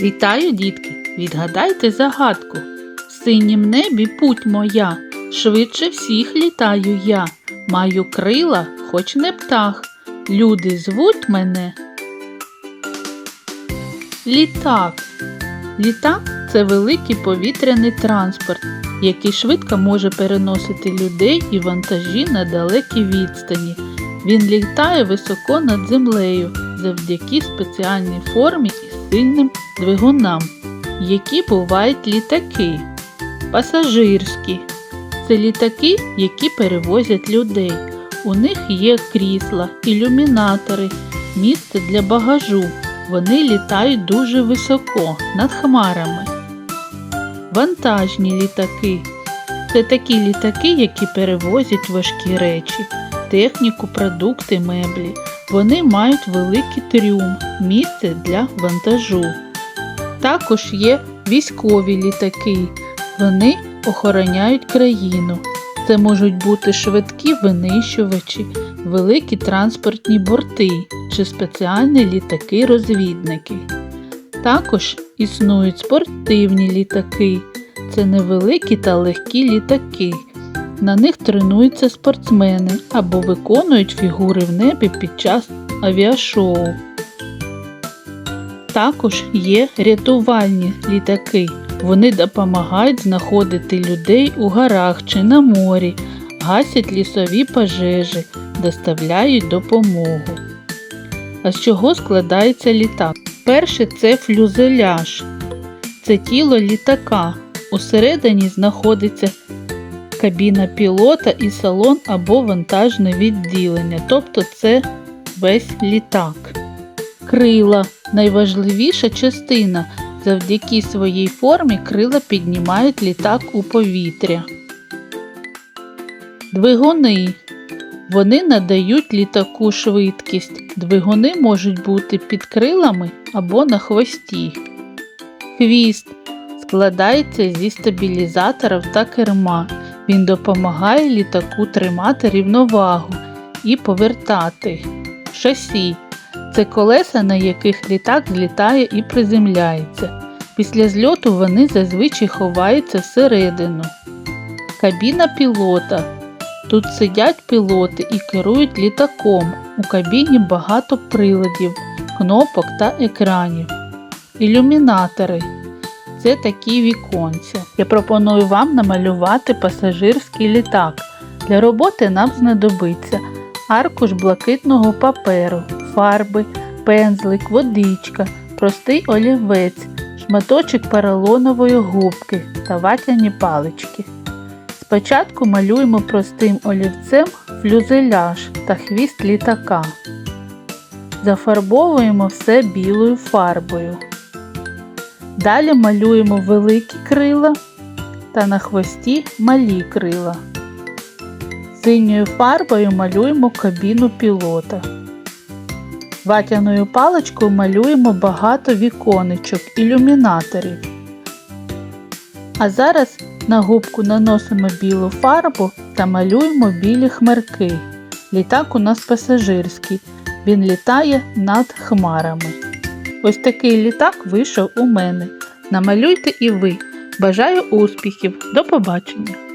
Вітаю, дітки! Відгадайте загадку. В синім небі путь моя, швидше всіх літаю я. Маю крила, хоч не птах. Люди звуть мене. Літак. Літак це великий повітряний транспорт, який швидко може переносити людей і вантажі на далекі відстані. Він літає високо над землею завдяки спеціальній формі і сильним двигунам, які бувають літаки. Пасажирські це літаки, які перевозять людей. У них є крісла, ілюмінатори, місце для багажу. Вони літають дуже високо, над хмарами. Вантажні літаки це такі літаки, які перевозять важкі речі, техніку, продукти, меблі. Вони мають великий трюм, місце для вантажу. Також є військові літаки. Вони охороняють країну. Це можуть бути швидкі винищувачі, великі транспортні борти чи спеціальні літаки-розвідники. Також існують спортивні літаки. Це невеликі та легкі літаки. На них тренуються спортсмени або виконують фігури в небі під час авіашоу. Також є рятувальні літаки. Вони допомагають знаходити людей у горах чи на морі, гасять лісові пожежі, доставляють допомогу. А з чого складається літак? Перше це флюзеляж. Це тіло літака. Усередині знаходиться кабіна пілота і салон або вантажне відділення, тобто це весь літак. Крила найважливіша частина. Завдяки своїй формі крила піднімають літак у повітря. Двигуни. Вони надають літаку швидкість. Двигуни можуть бути під крилами або на хвості. Хвіст складається зі стабілізаторів та керма. Він допомагає літаку тримати рівновагу і повертати. Шасі це колеса, на яких літак злітає і приземляється. Після зльоту вони зазвичай ховаються всередину. Кабіна пілота. Тут сидять пілоти і керують літаком. У кабіні багато приладів, кнопок та екранів. Ілюмінатори. Це такі віконця. Я пропоную вам намалювати пасажирський літак. Для роботи нам знадобиться аркуш блакитного паперу, фарби, пензлик, водичка, простий олівець, шматочок поролонової губки та ватяні палички. Спочатку малюємо простим олівцем флюзеляж та хвіст літака. Зафарбовуємо все білою фарбою. Далі малюємо великі крила та на хвості малі крила. Синьою фарбою малюємо кабіну пілота. Ватяною паличкою малюємо багато віконечок, ілюмінаторів. А зараз на губку наносимо білу фарбу та малюємо білі хмарки. Літак у нас пасажирський. Він літає над хмарами. Ось такий літак вийшов у мене. Намалюйте і ви. Бажаю успіхів. До побачення!